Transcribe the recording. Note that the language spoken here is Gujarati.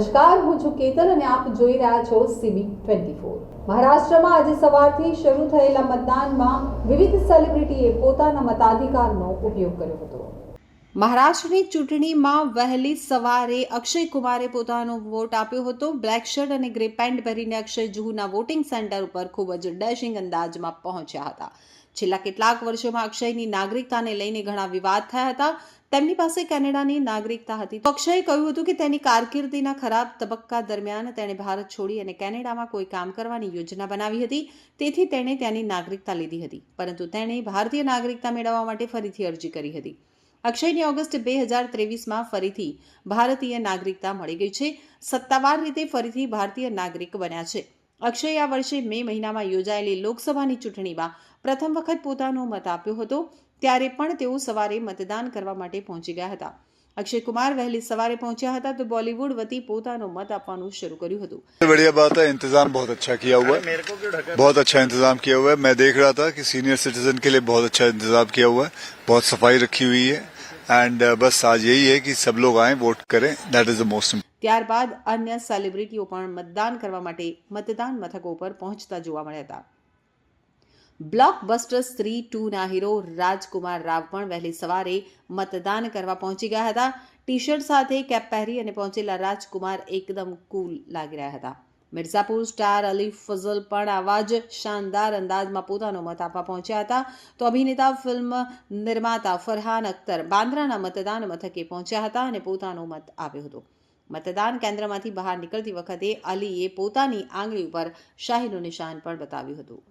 નમસ્કાર, હું છું કેતન અને આપ જોઈ રહ્યા છો સીબી ટ્વેન્ટી ફોર. મહારાષ્ટ્રમાં આજે સવારથી શરૂ થયેલા મતદાનમાં વિવિધ સેલિબ્રિટીએ પોતાના મતાધિકારનો ઉપયોગ કર્યો હતો. મહારાષ્ટ્રની ચૂંટણીમાં વહેલી સવારે અક્ષય કુમારે પોતાનો વોટ આપ્યો હતો. બ્લેક શર્ટ અને ગ્રે પેન્ટ પહેરીને અક્ષય જુહુના વોટિંગ સેન્ટર ઉપર ખૂબ જ ડેશિંગ અંદાજમાં પહોંચ્યા હતા. છેલ્લા કેટલાક વર્ષોમાં અક્ષયની નાગરિકતાને લઈને ઘણા વિવાદ થયા હતા. તેમની પાસે કેનેડાની નાગરિકતા હતી. અક્ષયે કહ્યું હતું કે તેની કારકિર્દીના ખરાબ તબક્કા દરમિયાન તેણે ભારત છોડી અને કેનેડામાં કોઈ કામ કરવાની યોજના બનાવી હતી. તેથી તેણે ત્યાંની નાગરિકતા લીધી હતી. પરંતુ તેણે ભારતીય નાગરિકતા મેળવવા માટે ફરીથી અરજી કરી હતી. અક્ષયની ઓગસ્ટ બે હજાર ત્રેવીસમાં ફરીથી ભારતીય નાગરિકતા મળી ગઈ છે. સત્તાવાર રીતે ફરીથી ભારતીય નાગરિક બન્યા છે. અક્ષય આ વર્ષે મે મહિનામાં યોજાયેલી લોકસભાની ચૂંટણીમાં પ્રથમ વખત પોતાનો મત આપ્યો હતો. ત્યારે પણ તેઓ સવારે મતદાન કરવા માટે પહોંચી ગયા હતા. અક્ષય કુમાર વહેલી સવારે પહોંચ્યા હતા તો બોલિવૂડ વતી પોતાનો મત આપવાનું શરૂ કર્યું હતું बढ़िया बात है इंतजाम बहुत अच्छा किया हुआ है बहुत अच्छा इंतजाम किया हुआ है मैं देख रहा था कि सीनियर सिटीजन के लिए बहुत अच्छा इंतजाम किया हुआ है बहुत सफाई रखी हुई है एंड बस आज यही है कि सब लोग आए वोट करें दैट इज द मोस्ट ત્યારબાદ અન્ય સેલિબ્રિટીઓ પણ મતદાન કરવા માટે મતદાન મથકો પર પહોંચતા જોવા મળ્યા હતા બ્લોકબસ્ટર સ્ત્રી ટુના હીરો રાજકુમાર રાવ પણ વહેલી સવારે મતદાન કરવા પહોંચી ગયા હતા. ટી શર્ટ સાથે કેપ પહેરી અને પહોંચેલા રાજકુમાર એકદમ કૂલ લાગી રહ્યા હતા. મિર્ઝાપુર સ્ટાર અલી ફઝલ પણ આવા જ શાનદાર અંદાજમાં પોતાનો મત આપવા પહોંચ્યા હતા. તો અભિનેતા ફિલ્મ નિર્માતા ફરહાન અખ્તર બાંદ્રાના મતદાન મથકે પહોંચ્યા હતા અને પોતાનો મત આપ્યો હતો. મતદાન કેન્દ્રમાંથી બહાર નીકળતી વખતે અલીએ પોતાની આંગળી ઉપર શાહીનું નિશાન પણ બતાવ્યું હતું.